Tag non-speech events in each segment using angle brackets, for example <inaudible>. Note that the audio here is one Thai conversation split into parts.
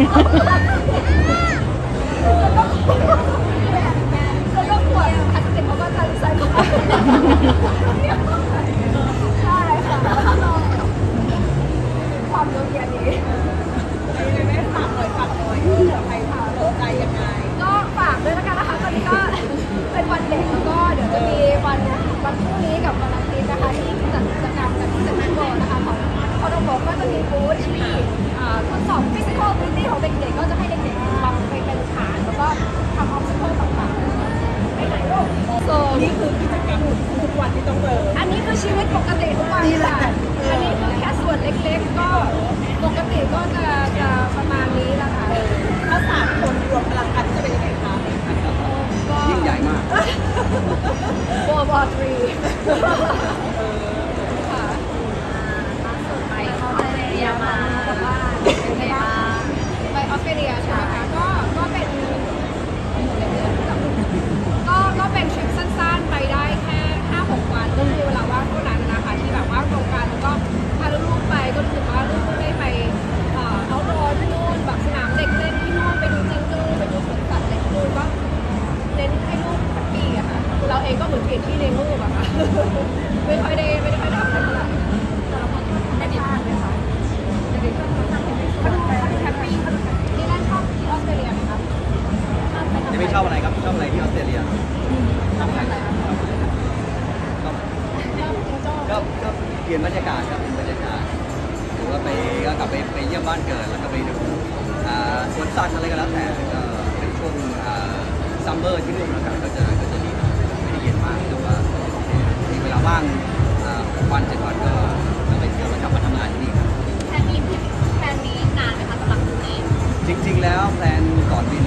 แล้วก็ขวดพลาสติกเขาก็จะรีไซเคิล Three. <laughs> องก็เหมือนเปลี่ยนที่เลี้ยงลูกอะค่ะ ไม่ค่อยได้ไม่ได้ค่อยได้ทอะไรเท่าไหร่ได้ดีมากเลยค่ะไม่อนข้างแฮปปี้นี่แรกชอบที่ออสเตรเลียไหมคะยัไม่ชอบอะไรครับชอบอะไรที่ออสเตรเลียชอบอะไรก็ก็เปลี่ยนบรรยากาศครับเป็นบรรยากาศหรือว่าไปก็กลับไปไปเยี่ยมบ้านเกิดแล้วก็ไปดูสวนสัตว์อะไรก็แล้วแต่เป็นช่วงซัมเมอร์ที่นู่นอากาศก็จะ ว่างวันเจ็ดวันก็ก็ไปเที่ยวแล้วกลับมาทำงานที่นี่ครับ แพนนี้แพลนนี้นานไหมคะสำหรับคุณนี้ จริง ๆ แล้วแพลนก่อนนี้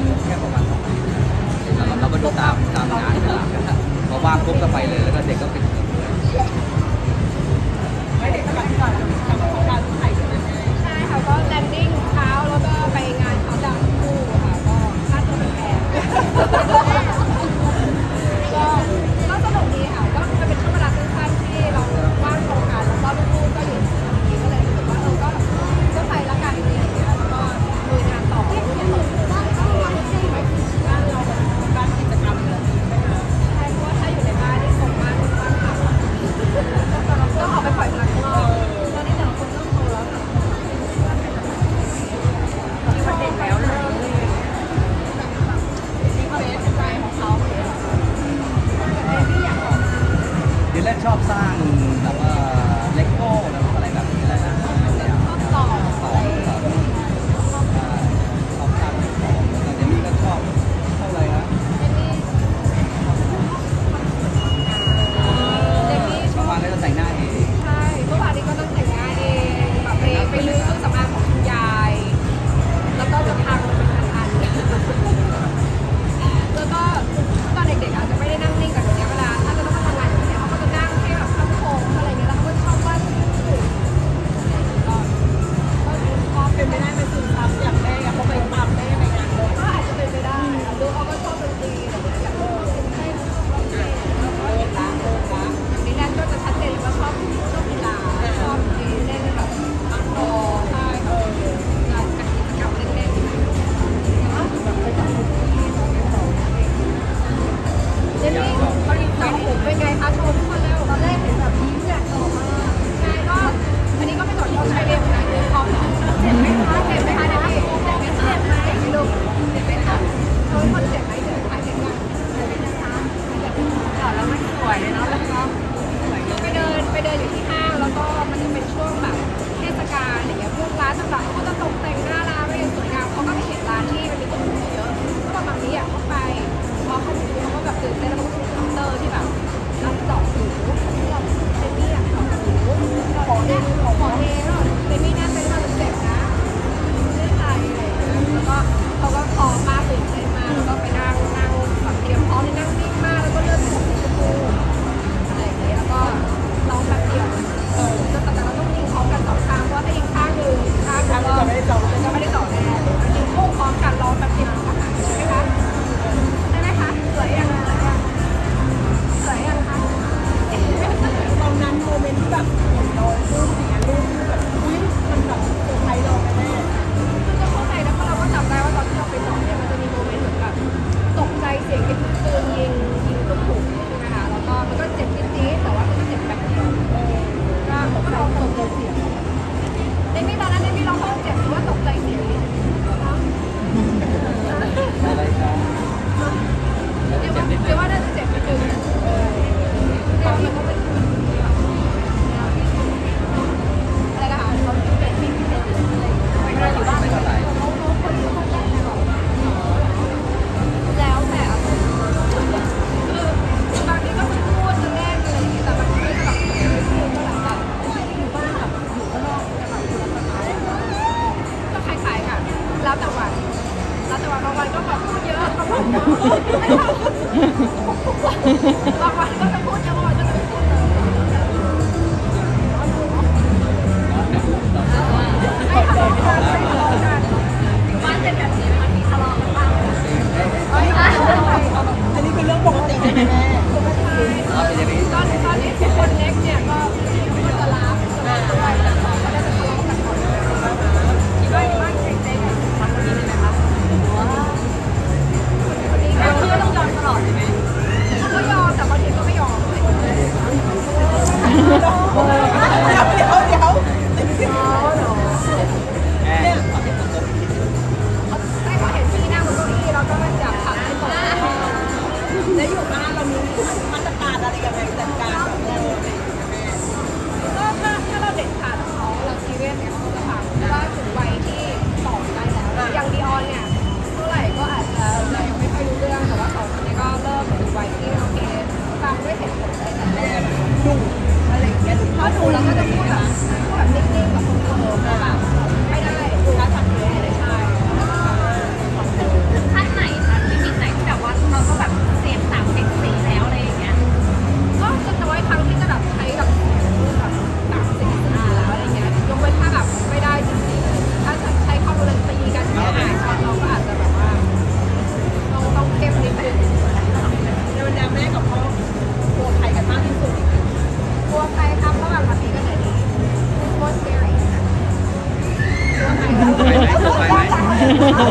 อยก็แบบพูดเยอะเขาบอกนะบางวันก็จะพูดเยอะมันจะพูดเลยให้ทะเลาะกันให้านเป็นสีมันมีทะเลาะกันบ้างไหม อันนี้คือเรื่องปกติใช่ไหมแม่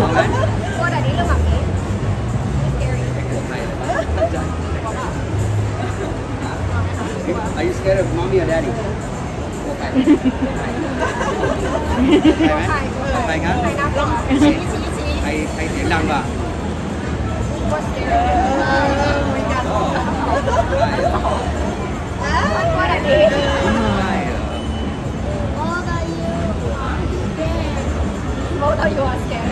แบบนี้เรื่องแบบนี้ Are you scared of mommy or daddy? ไปไหมไปครับไปนะลองชี้ชี้ชี้ใครใครเสียงดังกว่า What's the What are they? 我都要 scared。